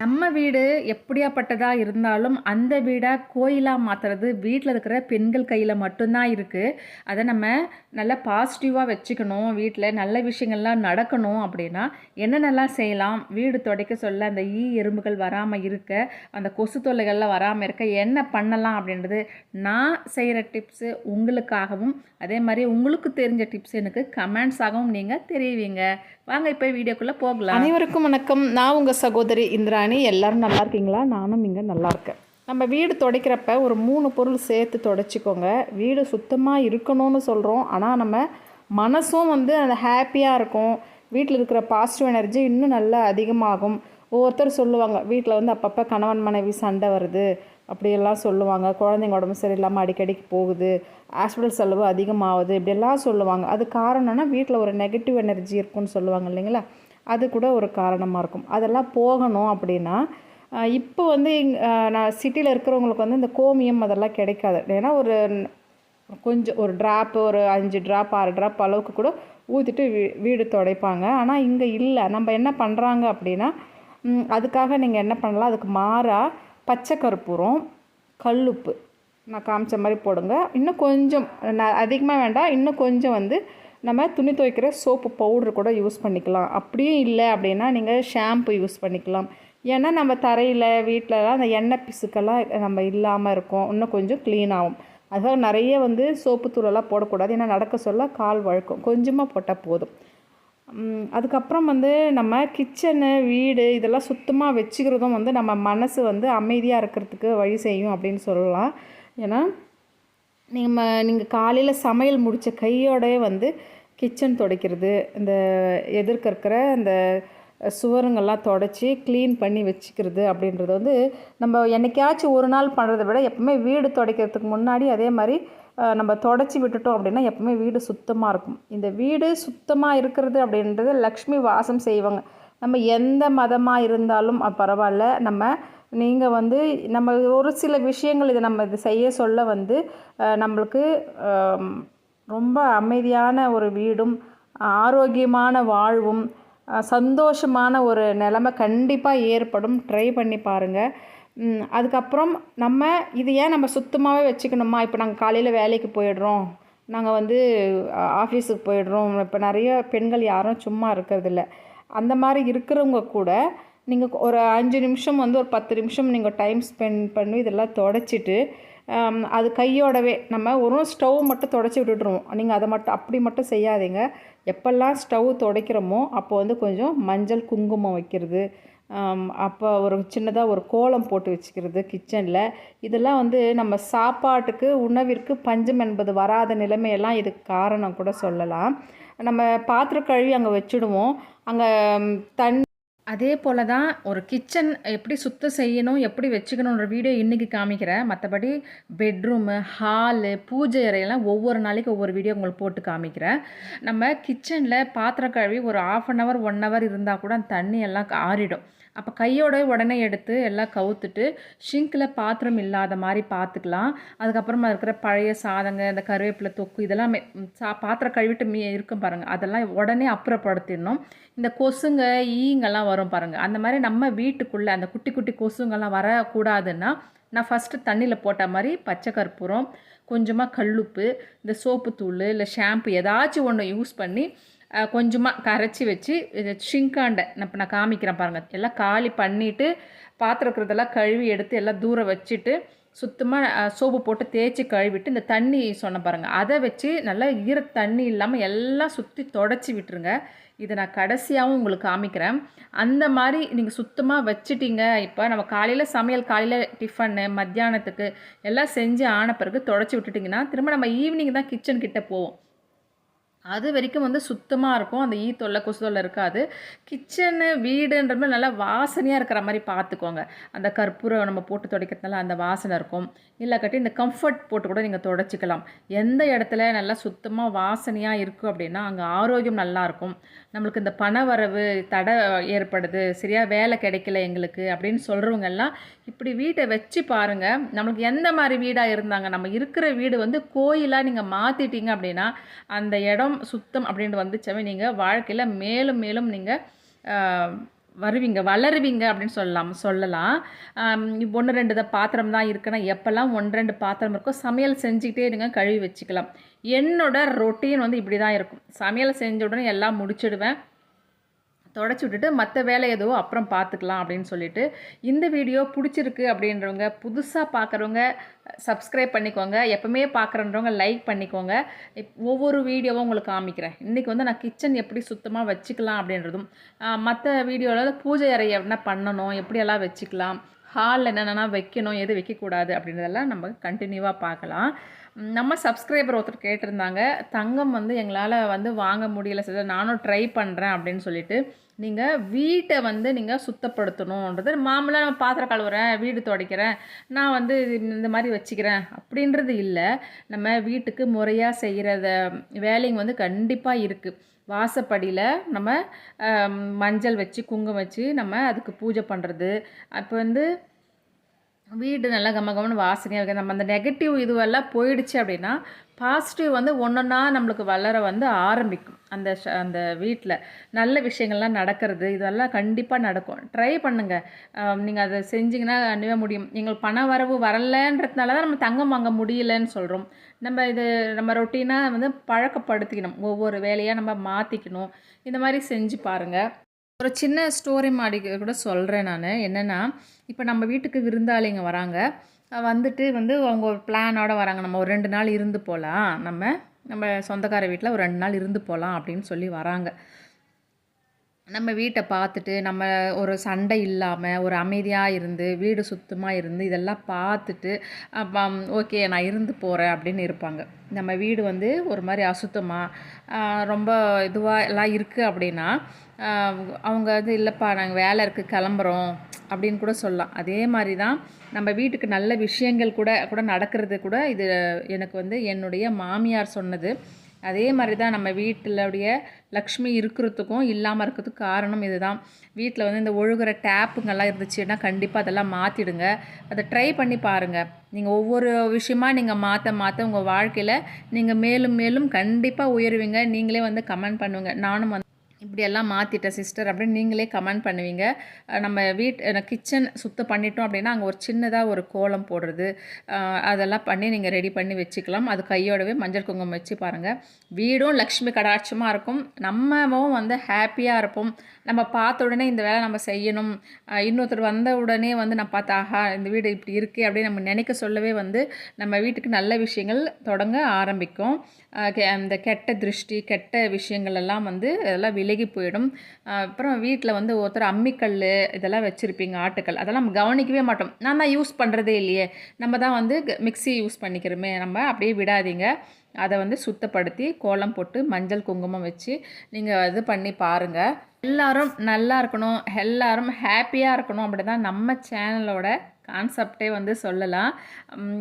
நம்ம வீடு எப்படியாப்பட்டதாக இருந்தாலும் அந்த வீடை கோயிலாக மாற்றுறது வீட்டில் இருக்கிற பெண்கள் கையில் மட்டும்தான் இருக்குது அதை நம்ம நல்லா பாசிட்டிவாக வச்சுக்கணும். வீட்டில் நல்ல விஷயங்கள்லாம் நடக்கணும் அப்படின்னா என்னென்னலாம் செய்யலாம்? வீடு துடைக்க சொல்ல அந்த ஈ எறும்புகள் வராமல் இருக்க அந்த கொசு தொல்லைகள்லாம் வராமல் இருக்க என்ன பண்ணலாம் அப்படின்றது நான் செய்கிற டிப்ஸு உங்களுக்காகவும் அதே மாதிரி உங்களுக்கு தெரிஞ்ச டிப்ஸ் எனக்கு கமெண்ட்ஸாகவும் நீங்கள் தெரிவிங்க. வாங்க இப்போ வீடியோக்குள்ளே போகலாம். அனைவருக்கும் வணக்கம். நான் உங்கள் சகோதரி இந்திராணி. எல்லாரும் நல்லா இருக்கீங்களா? நானும் இங்கே நல்லா இருக்கேன். நம்ம வீடு துடைக்கிறப்ப ஒரு மூணு பொருள் சேர்த்து துடைச்சிக்கோங்க. வீடு சுத்தமாக இருக்கணும்னு சொல்கிறோம் ஆனால் நம்ம மனசும் வந்து அந்த ஹாப்பியாக இருக்கும். வீட்டில் இருக்கிற பாசிட்டிவ் எனர்ஜி இன்னும் நல்லா அதிகமாகும். ஒவ்வொருத்தர் சொல்லுவாங்க வீட்டில் வந்து அப்பப்போ கணவன் மனைவி சண்டை வருது. அப்படியெல்லாம் சொல்லுவாங்க. குழந்தைங்க உடம்பு சரியில்லாமல் அடிக்கடிக்கு போகுது. ஹாஸ்பிட்டல் செலவு அதிகமாகுது. இப்படியெல்லாம் சொல்லுவாங்க. அது காரணம்னா வீட்டில் ஒரு நெகட்டிவ் எனர்ஜி இருக்குன்னு சொல்லுவாங்க இல்லைங்களா? அது கூட ஒரு காரணமாக இருக்கும். அதெல்லாம் போகணும் அப்படின்னா இப்போ வந்து இங்க- நான் சிட்டியில் இருக்கிறவங்களுக்கு வந்து இந்த கோமியம் அதெல்லாம் கிடைக்காது. ஏன்னா ஒரு கொஞ்சம் ஒரு ட்ராப்பு ஒரு அஞ்சு ட்ராப் ஆறு ட்ராப் அளவுக்கு கூட ஊற்றிட்டு வீ வீடு துடைப்பாங்க. ஆனால் இங்கே இல்லை. நம்ம என்ன பண்ணுறாங்க அப்படின்னா அதுக்காக நீங்கள் என்ன பண்ணலாம்? அதுக்கு மாறாக பச்சை கற்பூரம் கல்லுப்பு. நான் காமிச்ச மாதிரி போடுங்க. இன்னும் கொஞ்சம் ந- அதிகமாக வேண்டாம். இன்னும் கொஞ்சம் வந்து நம்ம துணி துவைக்கிற சோப்பு பவுடர் கூட யூஸ் பண்ணிக்கலாம். அப்படியும் இல்லை அப்படின்னா நீங்கள் ஷாம்பு யூஸ் பண்ணிக்கலாம். ஏன்னா நம்ம தரையில் வீட்டிலலாம் அந்த எண்ணெய் பிசுக்கெல்லாம் நம்ம இல்லாமல் இருக்கும். இன்னும் கொஞ்சம் க்ளீன் ஆகும். அதுக்காக நிறைய வந்து சோப்பு தூளெல்லாம் போடக்கூடாது. ஏன்னா நடக்க சொல்ல கால் வழுக்கும். கொஞ்சமாக போட்டால் போதும். அதுக்கப்புறம் வந்து நம்ம கிச்சனு வீடு இதெல்லாம் சுத்தமாக வச்சுக்கிறதும் வந்து நம்ம மனசு வந்து அமைதியாக இருக்கிறதுக்கு வழி செய்யும் அப்படின்னு சொல்லலாம். ஏன்னா நீங்கள் நீங்கள் காலையில் சமையல் முடித்த கையோடய வந்து கிச்சன் துடைக்கிறது இந்த எதிர்க்க இருக்கிற இந்த சுவருங்கெல்லாம் தொடச்சி க்ளீன் பண்ணி வச்சுக்கிறது அப்படின்றது வந்து நம்ம என்றைக்காச்சும் ஒரு நாள் பண்ணுறதை விட எப்பவுமே வீடு துடைக்கிறதுக்கு முன்னாடி அதே மாதிரி நம்ம தொடச்சி விட்டுட்டோம் அப்படின்னா எப்பவுமே வீடு சுத்தமாக இருக்கும். இந்த வீடு சுத்தமாக இருக்கிறது அப்படின்றது லக்ஷ்மி வாசம் செய்வாங்க. நம்ம எந்த மதமாக இருந்தாலும் பரவாயில்ல. நம்ம நீங்கள் வந்து நம்ம ஒரு சில விஷயங்கள் இதை நம்ம இது செய்ய சொல்ல வந்து நம்மளுக்கு ரொம்ப அமைதியான ஒரு வீடும் ஆரோக்கியமான வாழ்வும் சந்தோஷமான ஒரு நிலைமை கண்டிப்பாக ஏற்படும். ட்ரை பண்ணி பாருங்கள் அதுக்கப்புறம் நம்ம இது ஏன் நம்ம சுத்தமாகவே வச்சுக்கணுமா? இப்போ நாங்கள் காலையில் வேலைக்கு போயிடுறோம். நாங்கள் வந்து ஆஃபீஸுக்கு போயிடுறோம். இப்போ நிறைய பெண்கள் யாரும் சும்மா இருக்கிறதில்ல. அந்த மாதிரி இருக்கிறவங்க கூட நீங்கள் ஒரு அஞ்சு நிமிஷம் வந்து ஒரு பத்து நிமிஷம் நீங்கள் டைம் ஸ்பெண்ட் பண்ணி இதெல்லாம் தொடச்சிட்டு அது கையோடவே நம்ம ஒரு ஸ்டவ் மட்டும் தொடச்சி விட்டுட்ருவோம் நீங்கள் அதை மட்டும் அப்படி மட்டும் செய்யாதீங்க. எப்போல்லாம் ஸ்டவ் துடைக்கிறோமோ அப்போ வந்து கொஞ்சம் மஞ்சள் குங்குமம் வைக்கிறது அப்போ ஒரு சின்னதாக ஒரு கோலம் போட்டு வச்சுக்கிறது கிச்சனில். இதெல்லாம் வந்து நம்ம சாப்பாட்டுக்கு உணவிற்கு பஞ்சம் என்பது வராத நிலைமையெல்லாம் இதுக்கு காரணம் கூட சொல்லலாம். நம்ம பாத்திரம் கழுவி அங்கே வச்சுடுவோம். அங்கே தண்ணி அதே போல் தான் ஒரு கிச்சன் எப்படி சுத்தம் செய்யணும் எப்படி வச்சுக்கணுன்ற வீடியோ இன்றைக்கி காமிக்கிறேன். மற்றபடி பெட்ரூமு ஹாலு பூஜை அறையெல்லாம் ஒவ்வொரு நாளைக்கு ஒவ்வொரு வீடியோ உங்களுக்கு போட்டு காமிக்கிறேன். நம்ம கிச்சனில் பாத்திரம் கழுவி ஒரு half an hour one hour இருந்தால் கூட அந்த தண்ணி எல்லாம் ஆறிடும். அப்போ கையோட உடனே எடுத்து எல்லாம் கவுத்துட்டு ஷிங்கில் பாத்திரம் இல்லாத மாதிரி பார்த்துக்கலாம் அதுக்கப்புறமா இருக்கிற பழைய சாதங்க இந்த கருவேப்பிலை தொக்கு இதெல்லாம் சா பாத்திரம் கழுவிட்டு மீ இருக்கும் பாருங்கள் அதெல்லாம் உடனே அப்புறப்படுத்திடணும். இந்த கொசுங்க ஈங்கெல்லாம் வரும் பாருங்கள் அந்த மாதிரி நம்ம வீட்டுக்குள்ளே அந்த குட்டி குட்டி கொசுங்கெல்லாம் வரக்கூடாதுன்னா நான் ஃபஸ்ட்டு தண்ணியில் போட்ட மாதிரி பச்சை கற்பூரம் கொஞ்சமாக கல்லுப்பு இந்த சோப்பு தூள் இல்லை ஷாம்பு ஏதாச்சும் ஒன்று யூஸ் பண்ணி கொஞ்சமாக கரைச்சி வச்சு இது ஷிங்காண்டை நான் இப்போ நான் காமிக்கிறேன் பாருங்கள் எல்லாம் காலி பண்ணிவிட்டு பாத்திரம் இருக்கிறதெல்லாம் கழுவி எடுத்து எல்லாம் தூரம் வச்சுட்டு சுத்தமாக சோப்பு போட்டு தேய்ச்சி கழுவிட்டு இந்த தண்ணி சொன்ன பாருங்கள் அதை வச்சு நல்லா ஈர தண்ணி இல்லாமல் எல்லாம் சுற்றி தொடச்சி விட்டுருங்க. இதை நான் கடைசியாகவும் உங்களுக்கு காமிக்கிறேன். அந்த மாதிரி நீங்கள் சுத்தமாக வச்சுட்டீங்க. இப்போ நம்ம காலையில் சமையல் காலையில் டிஃபனு மத்தியானத்துக்கு எல்லாம் செஞ்சு ஆன பிறகு தொடச்சி விட்டுட்டிங்கன்னா திரும்ப நம்ம ஈவினிங் தான் கிச்சன் கிட்டே போவோம். அது வரைக்கும் வந்து சுத்தமாக இருக்கும். அந்த ஈ தொல்லை கொசு தொல்லை இருக்காது. கிச்சனு வீடுன்ற மாதிரி நல்லா வாசனையாக இருக்கிற மாதிரி பார்த்துக்கோங்க. அந்த கற்பூரம் நம்ம போட்டு துடைக்கிறதுனால அந்த வாசனை இருக்கும். இல்லை கட்டி இந்த கம்ஃபர்ட் போட்டு கூட நீங்கள் துடைச்சிக்கலாம். எந்த இடத்துல நல்லா சுத்தமாக வாசனையாக இருக்கும் அப்படின்னா அங்கே ஆரோக்கியம் நல்லாயிருக்கும் நம்மளுக்கு இந்த பண வரவு தடை ஏற்படுது. சரியாக வேலை கிடைக்கல எங்களுக்கு அப்படின்னு சொல்கிறவங்க எல்லாம் இப்படி வீட்டை வச்சு பாருங்கள் நம்மளுக்கு எந்த மாதிரி வீடாக இருந்தாங்க? நம்ம இருக்கிற வீடு வந்து கோயிலாக நீங்கள் மாற்றிட்டீங்க அப்படின்னா அந்த இடம் சுத்தம் அப்படின்ட்டு வந்துச்சவே நீங்கள் வாழ்க்கையில் மேலும் மேலும் நீங்கள் வருவீங்க வளருவீங்க அப்படின்னு சொல்லலாம் சொல்லலாம். ஒன்று ரெண்டு பாத்திரம் தான் இருக்குன்னா எப்போல்லாம் ஒன்று ரெண்டு பாத்திரம் இருக்கோ சமையல் செஞ்சுக்கிட்டே இருங்க கழுவி வச்சுக்கலாம். என்னோட ரொட்டீன் வந்து இப்படி தான் இருக்கும். சமையல் செஞ்ச உடனே எல்லாம் முடிச்சிடுவேன். தொடச்சி விட்டுட்டு மற்ற வேலை எதுவோ அப்புறம் பார்த்துக்கலாம் அப்படின்னு சொல்லிட்டு இந்த வீடியோ பிடிச்சிருக்கு அப்படின்றவங்க புதுசாக பார்க்குறவங்க சப்ஸ்கிரைப் பண்ணிக்கோங்க. எப்போவுமே பார்க்குறன்றவங்க லைக் பண்ணிக்கோங்க. ஒவ்வொரு வீடியோவும் உங்களுக்கு காமிக்கிறேன். இன்றைக்கி வந்து நான் கிச்சன் எப்படி சுத்தமாக வச்சுக்கலாம் அப்படின்றதும் மற்ற வீடியோவில் பூஜை அறை என்ன பண்ணணும் எப்படியெல்லாம் வச்சுக்கலாம் ஹாலில் என்னென்னா வைக்கணும் எது வைக்கக்கூடாது அப்படின்றதெல்லாம் நம்ம கண்டினியூவாக பார்க்கலாம் நம்ம சப்ஸ்கிரைபர் ஒருத்தர் கேட்டிருந்தாங்க தங்கம் வந்து எங்களால் வந்து வாங்க முடியல சார் நானும் ட்ரை பண்ணுறேன் அப்படின்னு சொல்லிட்டு நீங்கள் வீட்டை வந்து நீங்கள் சுத்தப்படுத்தணுன்றது மாமூலாக நான் பாத்திரம் கழுவுறேன் வீடு துடைக்கிறேன் நான் வந்து இந்த மாதிரி வச்சுக்கிறேன் அப்படின்றது இல்லை. நம்ம வீட்டுக்கு முறையாக செய்கிறத வேலைங்க வந்து கண்டிப்பாக இருக்குது வாசப்படியில் நம்ம மஞ்சள் வச்சு குங்குமம் வச்சு நம்ம அதுக்கு பூஜை பண்ணுறது அப்போ வந்து வீடு நல்லா கம கமன்னு வாசனையாக இருக்குது நம்ம அந்த நெகட்டிவ் இதுவெல்லாம் போயிடுச்சு அப்படின்னா பாசிட்டிவ் வந்து ஒன்றொன்னா நம்மளுக்கு வளர வந்து ஆரம்பிக்கும். அந்த ஷ- அந்த வீட்டில் நல்ல விஷயங்கள்லாம் நடக்கிறது இதெல்லாம் கண்டிப்பாக நடக்கும். ட்ரை பண்ணுங்கள் நீங்கள் அதை செஞ்சிங்கன்னா கண்டிப்பாக முடியும். எங்களுக்கு பண வரவு வரலன்றதுனால தான் நம்ம தங்கம் வாங்க முடியலன்னு சொல்கிறோம் நம்ம இது நம்ம ரொட்டீனாக வந்து பழக்கப்படுத்திக்கணும். ஒவ்வொரு வேலையாக நம்ம மாற்றிக்கணும் இந்த மாதிரி செஞ்சு பாருங்கள் ஒரு சின்ன ஸ்டோரி மாடி கூட சொல்கிறேன் நான். என்னென்னா இப்போ நம்ம வீட்டுக்கு விருந்தாளிங்க வராங்க. வந்துட்டு வந்து அவங்க ஒரு பிளானோடு வராங்க. நம்ம ஒரு ரெண்டு நாள் இருந்து போகலாம் நம்ம நம்ம சொந்தக்கார வீட்டில் ஒரு ரெண்டு நாள் இருந்து போகலாம் அப்படின்னு சொல்லி வராங்க. நம்ம வீட்டை பார்த்துட்டு நம்ம ஒரு சண்டை இல்லாமல் ஒரு அமைதியாக இருந்து வீடு சுத்தமாக இருந்து இதெல்லாம் பார்த்துட்டு ஓகே நான் இருந்து போகிறேன் அப்படின்னு இருப்பாங்க. நம்ம வீடு வந்து ஒரு மாதிரி அசுத்தமாக ரொம்ப இதுவாக எல்லாம் இருக்குது அப்படின்னா அவங்க வந்து இல்லைப்பா நாங்கள் வேலை இருக்குது கிளம்புறோம். அப்படின்னு கூட சொல்லலாம். அதே மாதிரி தான் நம்ம வீட்டுக்கு நல்ல விஷயங்கள் கூட கூட நடக்கிறது கூட இது எனக்கு வந்து என்னுடைய மாமியார் சொன்னது. அதே மாதிரி தான் நம்ம வீட்டிலுடைய லக்ஷ்மி இருக்கிறதுக்கும் இல்லாமல் இருக்கிறதுக்கும் காரணம் இதுதான். வீட்டில் வந்து இந்த ஒழுகுற டேப்புங்கெல்லாம் இருந்துச்சுன்னா கண்டிப்பாக அதெல்லாம் மாற்றிடுங்க அதை ட்ரை பண்ணி பாருங்கள் நீங்கள் ஒவ்வொரு விஷயமா நீங்கள் மாற்ற மாற்ற உங்கள் வாழ்க்கையில் நீங்கள் மேலும் மேலும் கண்டிப்பாக உயருவீங்க. நீங்களே வந்து கமெண்ட் பண்ணுவீங்க நானும் வந்து இப்படியெல்லாம் மாற்றிட்டேன் சிஸ்டர் அப்படின்னு நீங்களே கமெண்ட் பண்ணுவீங்க. நம்ம வீட் கிச்சன் சுத்தம் பண்ணிட்டோம் அப்படின்னா அங்கே ஒரு சின்னதாக ஒரு கோலம் போடுறது அதெல்லாம் பண்ணி நீங்கள் ரெடி பண்ணி வச்சுக்கலாம். அது கையோடவே மஞ்சள் குங்குமம் வச்சு பாருங்கள் வீடும் லக்ஷ்மி கடாட்சமாக இருக்கும். நம்மவும் வந்து ஹாப்பியாக இருப்போம். நம்ம பார்த்த உடனே இந்த வேலை நம்ம செய்யணும். இன்னொருத்தர் வந்த உடனே வந்து நான் பார்த்தா ஆஹா இந்த வீடு இப்படி இருக்கே அப்படின்னு நம்ம நினைக்க சொல்லவே வந்து நம்ம வீட்டுக்கு நல்ல விஷயங்கள் தொடங்க ஆரம்பிக்கும். கெ- அந்த கெட்ட திருஷ்டி கெட்ட விஷயங்கள் எல்லாம் வந்து அதெல்லாம் விலகி போயிடும். அப்புறம் வீட்டில் வந்து ஒருத்தர் அம்மிக்கல் இதெல்லாம் வச்சுருப்பீங்க ஆட்டுக்கல். அதெல்லாம் நம்ம கவனிக்கவே மாட்டோம். நான் தான் யூஸ் பண்ணுறதே இல்லையே. நம்ம தான் வந்து மிக்ஸி யூஸ் பண்ணிக்கிறோமே. நம்ம அப்படியே விடாதீங்க. அதை வந்து சுத்தப்படுத்தி கோலம் போட்டு மஞ்சள் குங்குமம் வச்சு நீங்கள் இது பண்ணி பாருங்கள் எல்லாரும் நல்லா இருக்கணும். எல்லாரும் ஹாப்பியாக இருக்கணும் அப்படி தான் நம்ம சேனலோட கான்செப்டே வந்து சொல்லலாம்.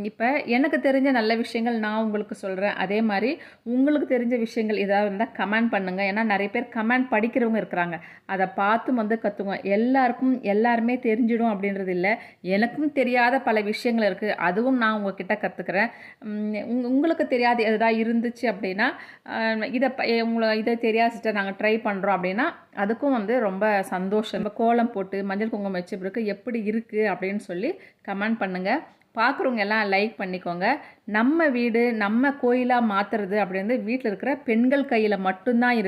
இப்போ எனக்கு தெரிஞ்ச நல்ல விஷயங்கள் நான் உங்களுக்கு சொல்கிறேன் அதே மாதிரி உங்களுக்கு தெரிஞ்ச விஷயங்கள் ஏதாவது இருந்தால் கமெண்ட் பண்ணுங்கள் ஏன்னா நிறைய பேர் கமெண்ட் படிக்கிறவங்க இருக்கிறாங்க. அதை பார்த்து வந்து கற்றுங்க எல்லாருக்கும் எல்லாருமே தெரிஞ்சிடும் அப்படின்றது இல்லை. எனக்கும் தெரியாத பல விஷயங்கள் இருக்குது அதுவும் நான் உங்ககிட்ட கற்றுக்கிறேன் உங்களுக்கு தெரியாது எதாவது இருந்துச்சு அப்படின்னா இதை உங்களை இதை தெரியாது சிஸ்டர் நாங்கள் ட்ரை பண்ணுறோம் அப்படின்னா அதுக்கும் வந்து ரொம்ப சந்தோஷம். கோலம் போட்டு மஞ்சள் குங்குமம் வச்சு பிறகு எப்படி இருக்குது அப்படின்னு சொல்லி கமெண்ட் பண்ணுங்கள் பார்க்குறவங்க எல்லாம் லைக் பண்ணிக்கோங்க. நம்ம வீடு நம்ம கோயிலாக மாற்றுறது அப்படின்னு வீட்டில் இருக்கிற பெண்கள் கையில் மட்டும்தான் இருக்குது